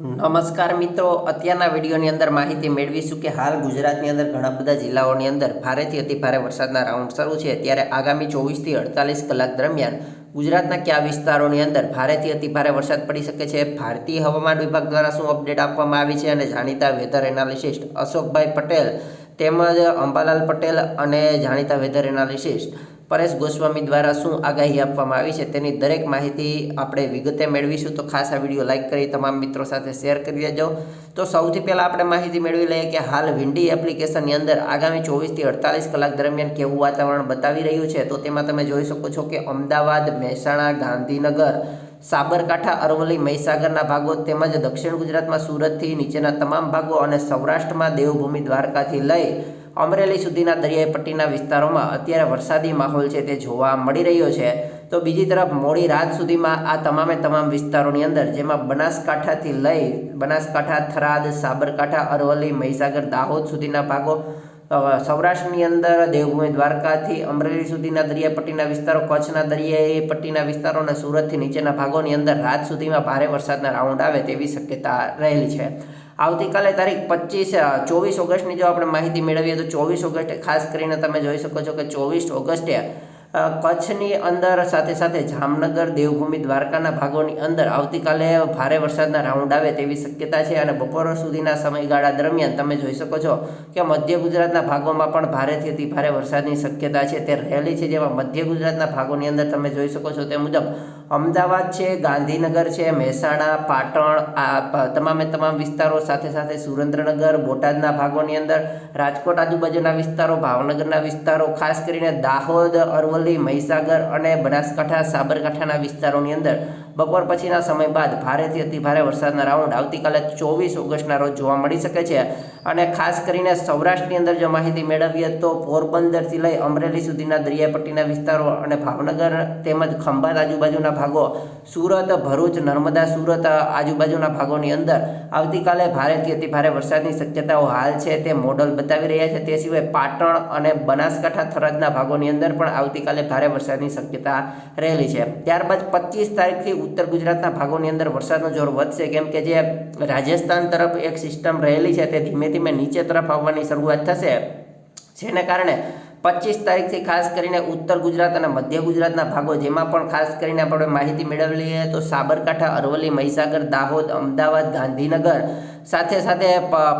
નમસ્કાર મિત્રો, અત્યારના વિડીયોની અંદર માહિતી મેળવીશું કે હાલ ગુજરાતની અંદર ઘણા બધા જિલ્લાઓની અંદર ભારેથી અતિ ભારે વરસાદના રાઉન્ડ શરૂ છે. ત્યારે આગામી ચોવીસથી અડતાલીસ કલાક દરમિયાન ગુજરાતના કયા વિસ્તારોની અંદર ભારેથી અતિ ભારે વરસાદ પડી શકે છે? ભારતીય હવામાન વિભાગ દ્વારા શું અપડેટ આપવામાં આવી છે? અને જાણીતા વેધર એનાલિસિસ્ટ અશોકભાઈ પટેલ તેમજ અંબાલાલ પટેલ અને જાણીતા વેધર એનાલિસિસ્ટ પરેશ ગોસ્વામી દ્વારા શું આગાહી આપવામાં આવી છે તેની દરેક માહિતી આપણે વિગતે મેળવીશું. તો ખાસ આ વીડિયો લાઇક કરી તમામ મિત્રો સાથે શેર કરી દેજો. તો સૌથી પહેલાં આપણે માહિતી મેળવી લઈએ કે હાલ વિન્ડી એપ્લિકેશનની અંદર આગામી ચોવીસથી અડતાલીસ કલાક દરમિયાન કેવું વાતાવરણ બતાવી રહ્યું છે? તો તેમાં તમે જોઈ શકો છો કે અમદાવાદ, મહેસાણા, ગાંધીનગર, સાબરકાંઠા, અરવલ્લી, મહીસાગરના ભાગો તેમજ દક્ષિણ ગુજરાતમાં સુરતથી નીચેના તમામ ભાગો અને સૌરાષ્ટ્રમાં દેવભૂમિ દ્વારકાથી લઈ અમરેલી સુધીના દરિયાઈ પટ્ટીના વિસ્તારોમાં અત્યારે વરસાદી માહોલ છે તે જોવા મળી રહ્યો છે. તો બીજી તરફ મોડી રાત સુધીમાં આ તમામે તમામ વિસ્તારોની અંદર, જેમાં બનાસકાંઠાથી લઈ બનાસકાંઠા, થરાદ, સાબરકાંઠા, અરવલ્લી, મહીસાગર, દાહોદ સુધીના ભાગો સૌરાષ્ટ્રની અંદર દેવભૂમિ, દ્વારકાથી અમરેલી સુધીના દરિયાઈ પટ્ટીના વિસ્તારો, કચ્છના દરિયાઈ પટ્ટીના વિસ્તારો અને સુરતથી નીચેના ભાગોની અંદર રાત સુધીમાં ભારે વરસાદના રાઉન્ડ આવે તેવી શક્યતા રહેલી છે. આવતીકાલે તારીખ પચીસ ચોવીસ ઓગસ્ટની જો આપણે માહિતી મેળવીએ તો ચોવીસ ઓગસ્ટે ખાસ કરીને તમે જોઈ શકો છો કે ચોવીસ ઓગસ્ટે કચ્છની અંદર સાથે સાથે જામનગર, દેવભૂમિ, દ્વારકાના ભાગોની અંદર આવતીકાલે ભારે વરસાદના રાઉન્ડ આવે તેવી શક્યતા છે અને બપોર સુધીના સમયગાળા દરમિયાન તમે જોઈ શકો છો કે મધ્ય ગુજરાતના ભાગોમાં પણ ભારેથી અતિ ભારે વરસાદની શક્યતા છે. તે રહેલી છે જેમાં મધ્ય ગુજરાતના ભાગોની અંદર તમે જોઈ શકો છો તે મુજબ અમદાવાદ છે, ગાંધીનગર છે, મહેસાણા, પાટણ, આ તમામે તમામ વિસ્તારો સાથે સાથે સુરેન્દ્રનગર, બોટાદના ભાગોની અંદર, રાજકોટ આજુબાજુના વિસ્તારો, ભાવનગરના વિસ્તારો, ખાસ કરીને દાહોદ, અરવલ્લી, મહીસાગર અને બનાસકાંઠા, સાબરકાંઠાના વિસ્તારોની અંદર બપોર પછીના સમય બાદ ભારેથી અતિ ભારે વરસાદના રાઉન્ડ આવતીકાલે ચોવીસ ઓગસ્ટના રોજ જોવા મળી શકે છે. અને ખાસ કરીને સૌરાષ્ટ્રની અંદર જો માહિતી મેળવીએ તો પોરબંદરથી લઈ અમરેલી સુધીના દરિયાપટ્ટીના વિસ્તારો અને ભાવનગર તેમજ ખંભાત આજુબાજુના ભાગો, સુરત, ભરૂચ, નર્મદા, સુરત આજુબાજુના ભાગોની અંદર આવતીકાલે ભારેથી અતિ ભારે વરસાદની શક્યતાઓ હાલ છે તે મોડલ બતાવી રહ્યા છે. તે સિવાય પાટણ અને બનાસકાંઠા થરાદના ભાગોની અંદર પણ આવતીકાલે ભારે વરસાદની શક્યતા રહેલી છે. ત્યારબાદ પચીસ તારીખથી ઉત્તર ગુજરાતના ભાગોની અંદર વરસાદનો જોર વધશે. કેમ કે જે રાજસ્થાન તરફ એક સિસ્ટમ રહેલી છે, તે ધીમે ધીમે નીચે તરફ આવવાની શરૂઆત થશે. જેને કારણે પચીસ તારીખથી ખાસ કરીને ઉત્તર ગુજરાત અને મધ્ય ગુજરાતના ભાગો, જેમાં પણ ખાસ કરીને આપણે માહિતી મેળવી તો સાબરકાંઠા, અરવલ્લી, મહીસાગર, દાહોદ, અમદાવાદ, ગાંધીનગર, સાથે સાથે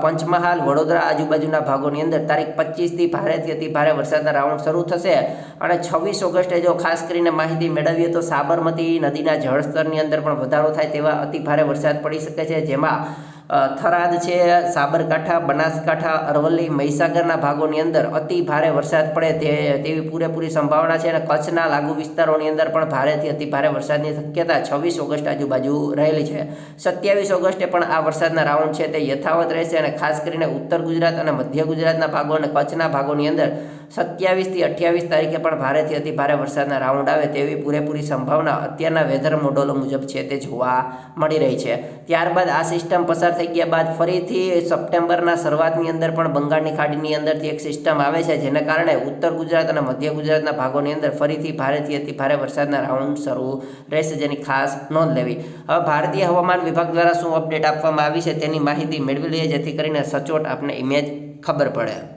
પંચમહાલ, વડોદરા આજુબાજુના ભાગોની અંદર તારીખ પચીસથી ભારેથી અતિ ભારે વરસાદના રાઉન્ડ શરૂ થશે. અને છવ્વીસ ઓગસ્ટે જો ખાસ કરીને માહિતી મેળવીએ તો સાબરમતી નદીના જળસ્તરની અંદર પણ વધારો થાય તેવા અતિ ભારે વરસાદ પડી શકે છે, જેમાં થરાદ છે, સાબરકાંઠા, બનાસકાંઠા, અરવલ્લી, મહીસાગરના ભાગોની અંદર અતિ ભારે વરસાદ પડે તે, તેવી પૂરેપૂરી સંભાવના છે અને કચ્છના લાગુ વિસ્તારોની અંદર પણ ભારેથી અતિ ભારે વરસાદની શક્યતા છવ્વીસ ઓગસ્ટ આજુબાજુ રહેલી છે. સત્યાવીસ ઓગસ્ટે પણ આ વરસાદના રાઉન્ડ છે તે યથાવત રહેશે અને ખાસ કરીને ઉત્તર ગુજરાત અને મધ્ય ગુજરાતના ભાગો અને કચ્છના ભાગોની અંદર સત્યાવીસથી અઠ્યાવીસ તારીખે પણ ભારેથી અતિ ભારે વરસાદના રાઉન્ડ આવે તેવી પૂરેપૂરી સંભાવના અત્યારના વેધર મોડલો મુજબ છે તે જોવા મળી રહી છે. ત્યારબાદ આ સિસ્ટમ પસાર થઈ ગયા બાદ ફરીથી સપ્ટેમ્બરના શરૂઆતની અંદર પણ બંગાળની ખાડીની અંદરથી એક સિસ્ટમ આવે છે, જેના કારણે ઉત્તર ગુજરાત અને મધ્ય ગુજરાતના ભાગોની અંદર ફરીથી ભારેથી અતિ ભારે વરસાદના રાઉન્ડ શરૂ રહેશે જેની ખાસ નોંધ લેવી. હવે ભારતીય હવામાન વિભાગ દ્વારા શું અપડેટ આપવામાં આવી છે તેની માહિતી મેળવી લઈએ, જેથી કરીને સચોટ આપને ઇમેજ ખબર પડે.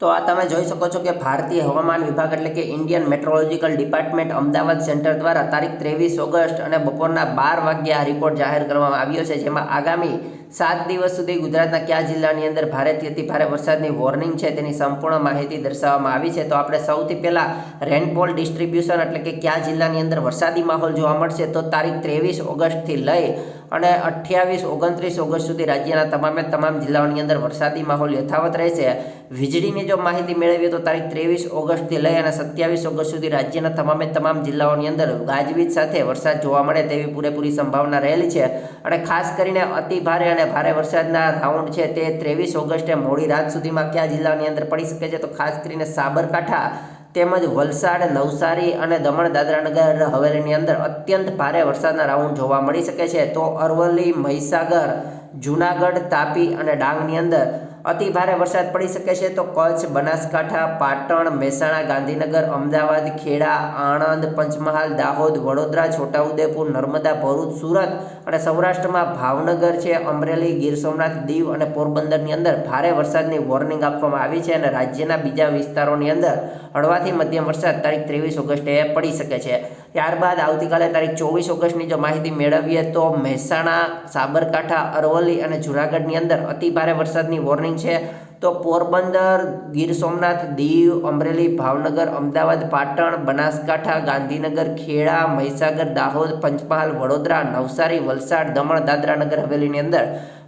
તો આ તમે જોઈ શકો છો કે ભારતીય હવામાન વિભાગ એટલે કે Indian meteorological department Ahmedabad centre દ્વારા તારીખ ત્રેવીસ ઓગસ્ટ અને બપોરના બાર વાગ્યે આ રિપોર્ટ જાહેર કરવામાં આવ્યો છે, જેમાં આગામી સાત દિવસ સુધી ગુજરાતના કયા જિલ્લાની અંદર ભારેથી અતિ ભારે વરસાદની વોર્નિંગ છે તેની સંપૂર્ણ માહિતી દર્શાવવામાં આવી છે. તો આપણે સૌથી પહેલાં રેનફોલ ડિસ્ટ્રીબ્યુશન એટલે કે કયા જિલ્લાની અંદર વરસાદી માહોલ જોવા મળશે, તો તારીખ ત્રેવીસ ઓગસ્ટથી લઈ અને અઠ્યાવીસ, ઓગણત્રીસ ઓગસ્ટ સુધી રાજ્યના તમામે તમામ જિલ્લાઓની અંદર વરસાદી માહોલ યથાવત રહેશે. વીજળીની જો માહિતી મેળવીએ તો તારીખ ત્રેવીસ ઓગસ્ટથી લઈ અને સત્યાવીસ ઓગસ્ટ સુધી રાજ્યના તમામે તમામ જિલ્લાઓની અંદર ગાજવીજ સાથે વરસાદ જોવા મળે તેવી પૂરેપૂરી સંભાવના રહેલી છે. અને ખાસ કરીને અતિ ભારે અને ભારે વરસાદના રાઉન્ડ છે તે ત્રેવીસ ઓગસ્ટે મોડી રાત સુધીમાં કયા જિલ્લાની અંદર પડી શકે છે? તો ખાસ કરીને સાબરકાંઠા તેમજ વલસાડ, નવસારી અને દમણ દાદરાનગર હવેલીની અંદર અત્યંત ભારે વરસાદના રાઉન્ડ જોવા મળી શકે છે. તો અરવલ્લી, મહીસાગર, જુનાગઢ, તાપી અને ડાંગની અંદર અતિ ભારે વરસાદ પડી શકે છે તો કચ્છ, બનાસકાંઠા, પાટણ, મહેસાણા, ગાંધીનગર, અમદાવાદ, ખેડા, આણંદ, પંચમહાલ, દાહોદ, વડોદરા, છોટાઉદેપુર, નર્મદા, ભરૂચ, સુરત અને સૌરાષ્ટ્રમાં ભાવનગર છે. અમરેલી, ગીર સોમનાથ, દીવ અને પોરબંદરની અંદર ભારે વરસાદની વોર્નિંગ આપવામાં આવી છે અને રાજ્યના બીજા વિસ્તારોની અંદર હળવાથી મધ્યમ વરસાદ તારીખ ત્રેવીસ ઓગસ્ટે પડી શકે છે. ત્યારબાદ આવતીકાલે તારીખ ચોવીસ ઓગસ્ટની જો માહિતી મેળવીએ તો મહેસાણા, સાબરકાંઠા, અરવલ્લી અને જૂનાગઢની અંદર અતિ ભારે વરસાદની વોર્નિંગ છે. તો પોરબંદર, ગીર સોમનાથ, દીવ, અમરેલી, ભાવનગર, અમદાવાદ, પાટણ, બનાસકાંઠા, ગાંધીનગર, ખેડા, મહીસાગર, દાહોદ, પંચમહાલ, વડોદરા, નવસારી, વલસાડ, દમણ, દાદરા નગર હવેલીની અંદર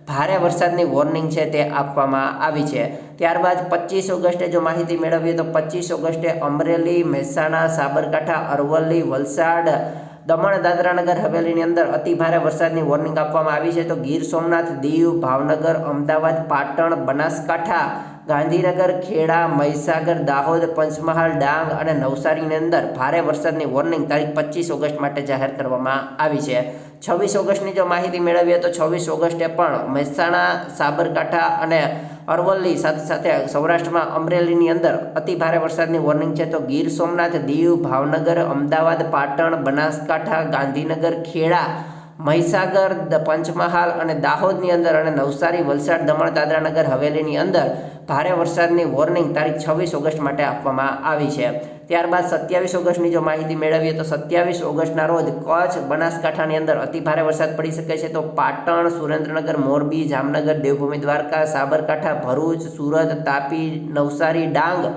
ભારે વરસાદની વોર્નિંગ છે તે આપવામાં આવી છે. ત્યારબાદ પચીસ ઓગસ્ટે જો માહિતી મેળવીએ તો પચીસ ઓગસ્ટે અમરેલી, મહેસાણા, સાબરકાંઠા, અરવલ્લી, વલસાડ દમણ દાદરાનગર હવેલીની અંદર અતિ ભારે વરસાદની વોર્નિંગ આપવામાં આવી છે. તો ગીર સોમનાથ, દીવ, ભાવનગર, અમદાવાદ, પાટણ, બનાસકાંઠા, ગાંધીનગર, ખેડા, મહીસાગર, દાહોદ, પંચમહાલ, ડાંગ અને નવસારીની અંદર ભારે વરસાદની વોર્નિંગ તારીખ પચીસ ઓગસ્ટ માટે જાહેર કરવામાં આવી છે. છવ્વીસ ઓગસ્ટની જો માહિતી મેળવીએ તો છવ્વીસ ઓગસ્ટે પણ મહેસાણા, સાબરકાંઠા અને અરવલ્લી સાથે સાથે સૌરાષ્ટ્રમાં અમરેલીની અંદર અતિ ભારે વરસાદની વોર્નિંગ છે. તો ગીર સોમનાથ, દીવ, ભાવનગર, અમદાવાદ, પાટણ, બનાસકાંઠા, ગાંધીનગર, ખેડા મહીસાગર પંચમહાલ અને દાહોદની અંદર અને નવસારી, વલસાડ, દમણ, દાદરાનગર, હવેલીની અંદર ભારે વરસાદની વોર્નિંગ તારીખ છવ્વીસ ઓગસ્ટ માટે આપવામાં આવી છે. ત્યારબાદ સત્યાવીસ ઓગસ્ટની જો માહિતી મેળવીએ તો સત્યાવીસ ઓગસ્ટના રોજ કચ્છ, બનાસકાંઠાની અંદર અતિ ભારે વરસાદ પડી શકે છે. તો પાટણ, સુરેન્દ્રનગર, મોરબી, જામનગર, દેવભૂમિ, દ્વારકા, સાબરકાંઠા, ભરૂચ, સુરત, તાપી, નવસારી, ડાંગ,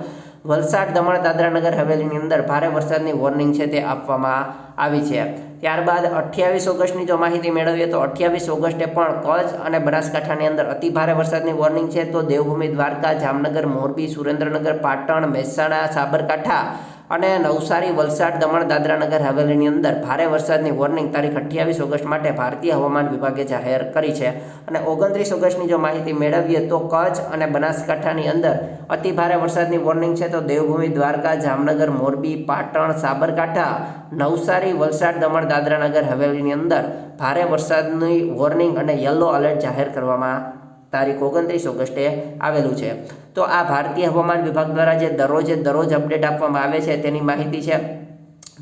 વલસાડ, દમણ, દાદરાનગર, હવેલીની અંદર ભારે વરસાદની વોર્નિંગ છે તે આપવામાં આવી છે. ત્યારબાદ અઠ્યાવીસ ઓગસ્ટની જો માહિતી મેળવીએ તો અઠ્યાવીસ ઓગસ્ટે પણ કચ્છ અને બનાસકાંઠાની અંદર અતિ ભારે વરસાદની વોર્નિંગ છે. તો દેવભૂમિ દ્વારકા, જામનગર, મોરબી, સુરેન્દ્રનગર, પાટણ, મહેસાણા, સાબરકાંઠા અને નવસારી, વલસાડ, દમણ, દાદરાનગર, હવેલીની અંદર ભારે વરસાદની વોર્નિંગ તારીખ અઠ્યાવીસ ઓગસ્ટ માટે ભારતીય હવામાન વિભાગે જાહેર કરી છે. અને ઓગણત્રીસ ઓગસ્ટની જો માહિતી મેળવીએ તો કચ્છ અને બનાસકાંઠાની અંદર અતિ ભારે વરસાદની વોર્નિંગ છે તો દેવભૂમિ, દ્વારકા, જામનગર, મોરબી, પાટણ, સાબરકાંઠા, નવસારી, વલસાડ, દમણ, દાદરાનગર, હવેલીની અંદર ભારે વરસાદની વોર્નિંગ અને યલો એલર્ટ જાહેર કરવામાં તારીખ ઓગણત્રીસ ઓગસ્ટે આવેલું છે. તો આ ભારતીય હવામાન વિભાગ દ્વારા જે દરરોજે દરરોજ અપડેટ આપવામાં આવે છે તેની માહિતી છે.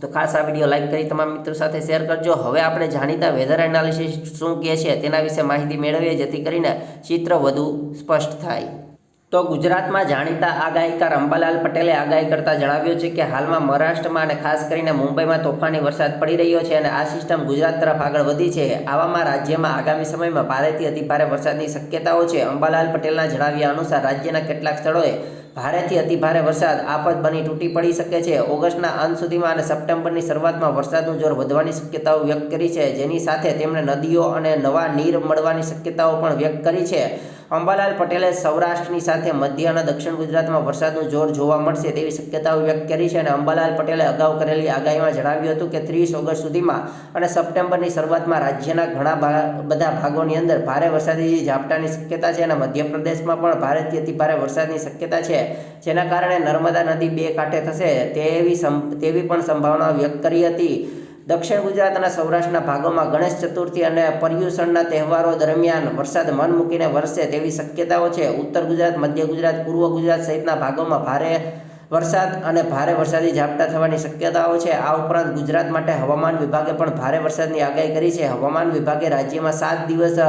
તો ખાસ આ વીડિયો લાઈક કરી તમામ મિત્રો સાથે શેર કરજો. હવે આપણે જાણીતા વેધર એનાલિસિસ શું કહે છે તેના વિશે માહિતી મેળવીએ જેથી કરીને ચિત્ર વધુ સ્પષ્ટ થાય. તો ગુજરાતમાં જાણીતા આગાહીકાર અંબાલાલ પટેલે આગાહી કરતા જણાવ્યું છે કે હાલમાં મહારાષ્ટ્રમાં અને ખાસ કરીને મુંબઈમાં તોફાની વરસાદ પડી રહ્યો છે અને આ સિસ્ટમ ગુજરાત તરફ આગળ વધી છે. આવામાં રાજ્યમાં આગામી સમયમાં ભારેથી અતિભારે વરસાદની શક્યતાઓ છે. અંબાલાલ પટેલના જણાવ્યા અનુસાર રાજ્યના કેટલાક સ્થળોએ ભારેથી અતિભારે વરસાદ, આફત બની તૂટી પડી શકે છે. ઓગસ્ટના અંત સુધીમાં અને સપ્ટેમ્બરની શરૂઆતમાં વરસાદનું જોર વધવાની શક્યતાઓ વ્યક્ત કરી છે. જેની સાથે તેમણે નદીઓ અને નવા નીર મળવાની શક્યતાઓ પણ વ્યક્ત કરી છે. અંબાલાલ પટેલે સૌરાષ્ટ્રની સાથે મધ્ય અને દક્ષિણ ગુજરાતમાં વરસાદનું જોર જોવા મળશે તેવી શક્યતાઓ વ્યક્ત કરી છે અને અંબાલાલ પટેલે અગાઉ કરેલી આગાહીમાં જણાવ્યું હતું કે ત્રીસ ઓગસ્ટ સુધીમાં અને સપ્ટેમ્બરની શરૂઆતમાં રાજ્યના ઘણા બધા ભાગોની અંદર ભારે વરસાદી ઝાપટાની શક્યતા છે અને મધ્યપ્રદેશમાં પણ ભારેથી અતિ ભારે વરસાદની શક્યતા છે. જેના કારણે નર્મદા નદી બે કાંઠે થશે તેવી તેવી પણ સંભાવના વ્યક્ત કરી હતી. દક્ષિણ ગુજરાત અને સૌરાષ્ટ્રના ભાગોમાં ગણેશ ચતુર્થી અને પર્યુષણના તહેવારો દરમિયાન વરસાદ મન મૂકીને વરસે તેવી શક્યતાઓ છે. ઉત્તર ગુજરાત, મધ્ય ગુજરાત, પૂર્વ ગુજરાત સહિતના ભાગોમાં ભારે વરસાદ અને ભારે વરસાદી ઝાપટા થવાની શક્યતાઓ છે. આ ઉપરાંત ગુજરાત માટે હવામાન વિભાગે પણ ભારે વરસાદની આગાહી કરી છે. હવામાન વિભાગે રાજ્યમાં સાત દિવસ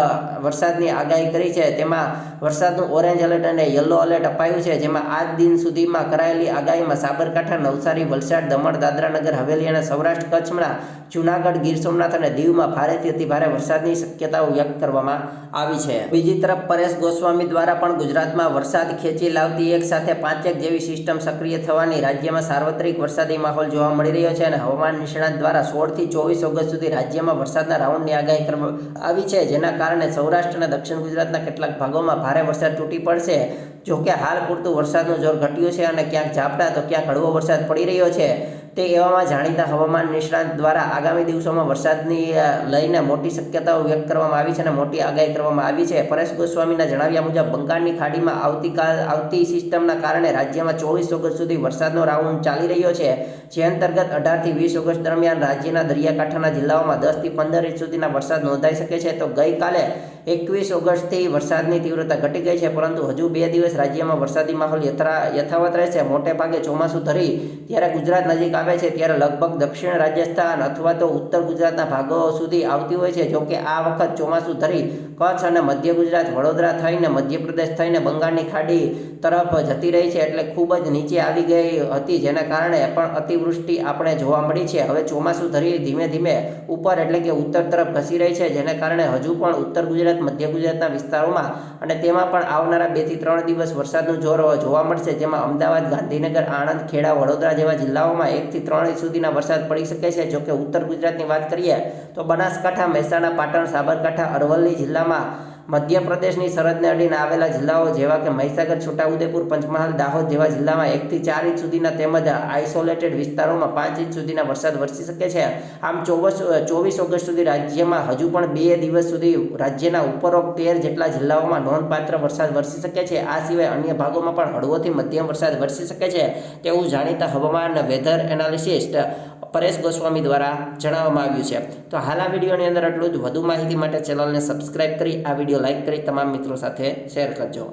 વરસાદની આગાહી કરી છે. તેમાં વરસાદનું ઓરેન્જ એલર્ટ અને યલો એલર્ટ અપાયું છે. જેમાં આજ દિન સુધીમાં કરાયેલી આગાહીમાં સાબરકાંઠા, નવસારી, વલસાડ, દમણ, દાદરાનગર, હવેલી અને સૌરાષ્ટ્ર, કચ્છમાં જૂનાગઢ, ગીર સોમનાથ અને દીવમાં ભારેથી અતિભારે વરસાદની શક્યતાઓ વ્યક્ત કરવામાં આવી છે. બીજી તરફ પરેશ ગોસ્વામી દ્વારા પણ ગુજરાતમાં વરસાદ ખેંચી લાવતી એક સાથે પાંચેક જેવી સિસ્ટમ સક્રિય થવાની રાજ્યમાં સાર્વત્રિક વરસાદી માહોલ જોવા મળી રહ્યો છે અને હવામાન નિષ્ણાત દ્વારા સોળથી ચોવીસ ઓગસ્ટ સુધી રાજ્યમાં વરસાદના રાઉન્ડની આગાહી કરવામાં આવી છે, જેના કારણે સૌરાષ્ટ્ર અને દક્ષિણ ગુજરાતના કેટલાક ભાગોમાં ભારે વરસાદ તૂટી પડશે. જો કે હાલ પૂરતું વરસાદનું જોર ઘટ્યું છે અને ક્યાંક ઝાપટા તો ક્યાંક હળવો વરસાદ પડી રહ્યો છે, તે એવામાં જાણીતા હવામાન નિષ્ણાંત દ્વારા આગામી દિવસોમાં વરસાદની લઈને મોટી શક્યતાઓ વ્યક્ત કરવામાં આવી છે અને મોટી આગાહી કરવામાં આવી છે. પરેશ ગોસ્વામીના જણાવ્યા મુજબ, બંગાળની ખાડીમાં આવતીકાલ, આવતી સિસ્ટમના કારણે રાજ્યમાં ચોવીસ ઓગસ્ટ સુધી વરસાદનો રાઉન્ડ ચાલી રહ્યો છે. જે અંતર્ગત અઢારથી વીસ ઓગસ્ટ દરમિયાન રાજ્યના દરિયાકાંઠાના જિલ્લાઓમાં દસથી પંદર ઇંચ સુધીના વરસાદ નોંધાઈ શકે છે. તો ગઈકાલે એકવીસ ઓગસ્ટથી વરસાદની તીવ્રતા ઘટી ગઈ છે, પરંતુ હજુ બે દિવસ રાજ્યમાં વરસાદી માહોલ યથા યથાવત રહેશે મોટે ભાગે ચોમાસું ધરી ત્યારે ગુજરાત નજીક આવે છે ત્યારે લગભગ દક્ષિણ રાજસ્થાન અથવા તો ઉત્તર ગુજરાતના ભાગો સુધી આવતી હોય છે. જોકે આ વખત ચોમાસું ધરી કચ્છ અને મધ્ય ગુજરાત, વડોદરા થઈને મધ્યપ્રદેશ થઈને બંગાળની ખાડી તરફ જતી રહી છે એટલે ખૂબ જ નીચે આવી ગઈ હતી જેના કારણે પણ અતિવૃષ્ટિ આપણે જોવા મળી છે. હવે ચોમાસું ધરી ધીમે ધીમે ઉપર એટલે કે ઉત્તર તરફ ઘસી રહી છે જેના કારણે હજુ પણ ઉત્તર ગુજરાત, મધ્ય ગુજરાતના વિસ્તારોમાં અને તેમાં પણ આવનારા બેથી ત્રણ દિવસ વરસાદનું જોર જોવા મળશે, જેમાં અમદાવાદ, ગાંધીનગર, આણંદ, ખેડા, વડોદરા જેવા જિલ્લાઓમાં એકથી ત્રણ સુધીના વરસાદ પડી શકે છે. જોકે ઉત્તર ગુજરાતની વાત કરીએ તો બનાસકાંઠા, મહેસાણા, પાટણ, સાબરકાંઠા, અરવલ્લી જિલ્લામાં મધ્યપ્રદેશની સરહદને અડીને આવેલા જિલ્લાઓ જેવા કે મહીસાગર છોટાઉદેપુર પંચમહાલ, દાહોદ જેવા જિલ્લામાં એકથી ચાર ઇંચ સુધીના તેમજ આઇસોલેટેડ વિસ્તારોમાં પાંચ ઇંચ સુધીના વરસાદ વરસી શકે છે. આમ ચોવીસ ચોવીસ ઓગસ્ટ સુધી રાજ્યમાં હજુ પણ બે દિવસ સુધી રાજ્યના ઉપરોક્ત તેર જેટલા જિલ્લાઓમાં નોંધપાત્ર વરસાદ વરસી શકે છે. આ સિવાય અન્ય ભાગોમાં પણ હળવોથી મધ્યમ વરસાદ વરસી શકે છે. તેવું જાણીતા હવામાન વેધર એનાલિસિસ્ટ પરેશ ગોસ્વામી દ્વારા જણાવવામાં આવ્યું છે. તો હાલ આ વિડીયોની અંદર આટલું જ. વધુ માહિતી માટે ચેનલને સબસ્ક્રાઇબ કરી આ વીડિયો લાઇક કરી તમામ મિત્રો સાથે શેર કરજો.